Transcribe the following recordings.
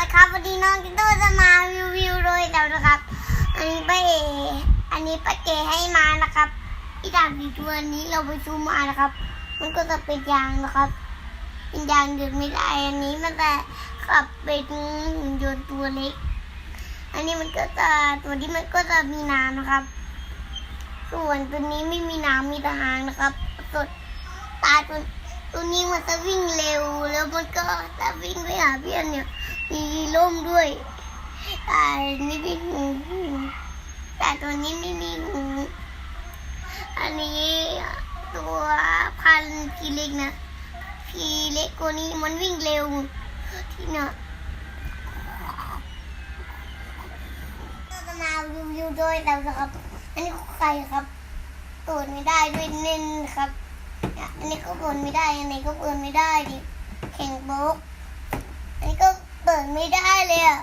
ละครับวันนี้น้องกิโตจะมารีวิวโดยเต่านะครับ อันนี้ป้าเออันนี้ป้าเกให้มานะครับอีดาบสีตัวนี้เราไปซูมมานะครับ มันก็จะเป็นยางนะครับเป็นยางหยุดไม่ได้อันนี้มันจะขับเป็นหุ่นยนต์ตัวเล็ก อันนี้มันก็จะตัวนี้มันก็จะมีน้ำนะครับ ส่วนตัวนี้ไม่มีน้ำมีแต่หางนะครับส่วนตาตัวตัวนี้มันจะวิ่งเร็วแล้วมันก็จะวิ่งไปหาเพื่อนเนี่ย มีร่มด้วยแต่นี่มีหูแต่ตัวนี้ไม่มีหูอันนี้ตัวพันธุ์พีเล็กนะพีเล็กตัวนี้มันวิ่งเร็วที่เนี่ยก็จะมารีวิวด้วยแล้วนะครับ อันนี้ใครครับตรวจไม่ได้ด้วยเน้นครับ อันนี้ก็ปิดไม่ได้ อันนี้ก็ปิดไม่ได้ดิแข่งโบ๊กอันนี้ก็เปิดไม่ได้เลยอะ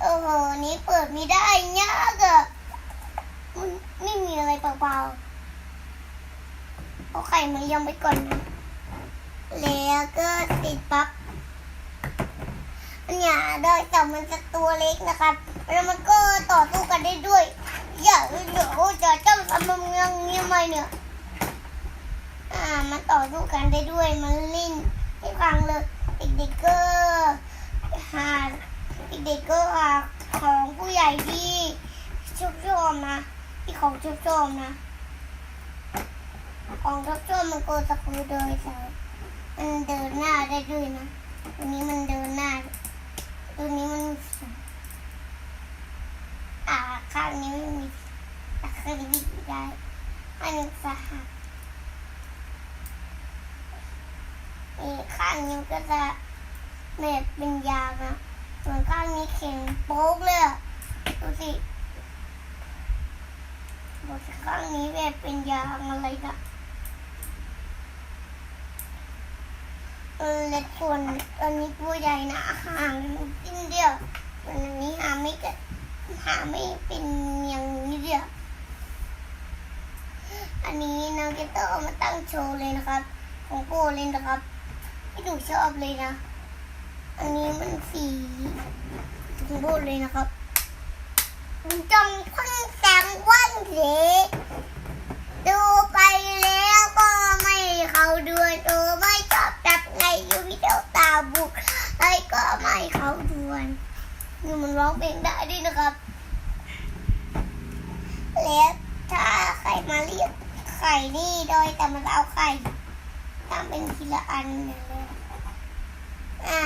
โอ้โห นี้เปิดไม่ได้ยากอะมันไม่มีอะไรเปล่าๆเอาไข่มายังไปก่อน แล้วก็ติดปั๊บอันเนี้ยโดยแต่มันจะตัวเล็กนะครับ แล้วมันก็ต่อสู้กันได้ด้วย อย่าเดี๋ยวจะจ้าทำมันยังยังไงเนี่ย อ่า มันต่อสู้กันได้ด้วย มันเล่นให้ฟังเลยเด็กๆก็ เด็กๆก็หาของผู้ใหญ่ที่ชอบชอบนะที่ของชอบชอบนะ ของชอบชอบมันก็จะคือเดินสายมันเดินหน้าได้ด้วยนะตัวนี้มันเดินหน้าตัวนี้มันอ่าข้างนี้ไม่มีแต่ข้างนี้วิ่งไม่ได้อันนี้สหัสอีกข้างนี้ก็จะแบบเป็นยางนะ ส่วนข้างนี้แข็งโป๊กเลยดูสิดูสิข้างนี้แบบเป็นยางอะไรนะเออและส่วนอันนี้ตัวใหญ่นะหางนิดเดียวส่วนอันนี้หาไม่เกิดหาไม่เป็นอย่างนี้เดียวอันนี้น้องเกตเตอร์เอามาตั้งโชว์เลยนะครับ ของโปรเลยนะครับที่หนูชอบเลยนะ อันนี้มันสีสมบูรณ์เลยนะครับจงพึ่งแสงวันเสดูไปแล้วก็ไม่เขาด้วยตัวไม่ชอบจับไงอยู่วิดีโอตาบุกไอ้ก็ไม่เขาด้วยนี่มันร้องเพลงได้ด้วยนะครับแล้วถ้าใครมาเรียกไข่นี่โดยแต่มันเอาไข่ทำเป็นทีละอันเนี่ยเลย อ่า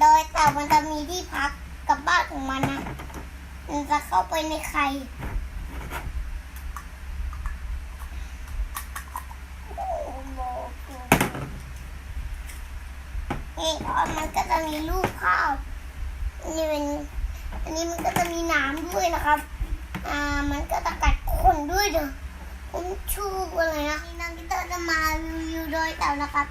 โดยแต่มันจะมีที่พักกับบ้านของมันนะ มันจะเข้าไปในไข่นี่มันก็จะมีรูปภาพนี่เป็นอันนี้มันก็จะมีน้ำด้วยนะครับ อ่า มันก็จะกัดคนด้วยเด้อผมชูอะไรนะนี่น้องกิเตอร์จะมารีวิวโดยเต่านะครับ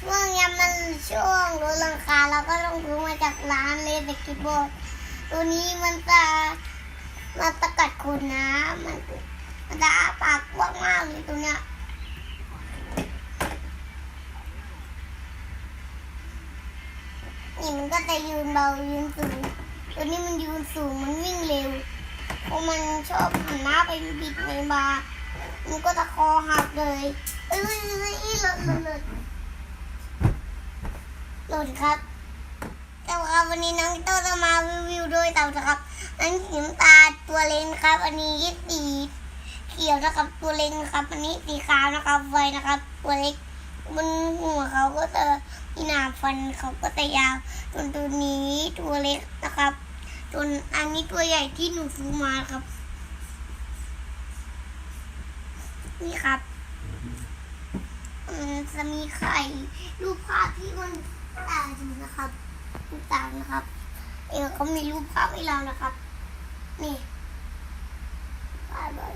ช่วงนี้มันช่วงลดราคาเราก็ต้องซื้อมาจากร้านเลสกิบอร์ตัวนี้มันจะมันจะกัดคนนะมันมันจะอาปากกว้างมากเลยตัวเนี้ยนี่มันก็จะยืนเบายืนสูงตัวนี้มันยืนสูงมันวิ่งเร็วเพราะมันชอบหันหน้าไปบิดในบาร์มันก็จะคอหักเลยเอ้ยเอ้ยเอ้ยหล่นหล่น หล่นครับแต่ว่าวันนี้น้องโตจะมารีวิวโดยเต่านะครับอันนี้สีน้ำตาตัวเล็กนะครับ อันนี้สีเขียวนะครับตัวเล็กนะครับ อันนี้สีขาวนะครับไฟนะครับ ตัวเล็กบนหัวเขาก็จะมีหนาฟันเขาก็จะยาวส่วนตัวนี้ตัวเล็กนะครับส่วนอันนี้ตัวใหญ่ที่หนูซื้อมาครับ นี่ครับมันจะมีไข่รูปภาพที่มัน ต่างอยู่นะครับต่างนะครับ เออเขามีรูปภาพให้เรานะครับ นี่บายบาย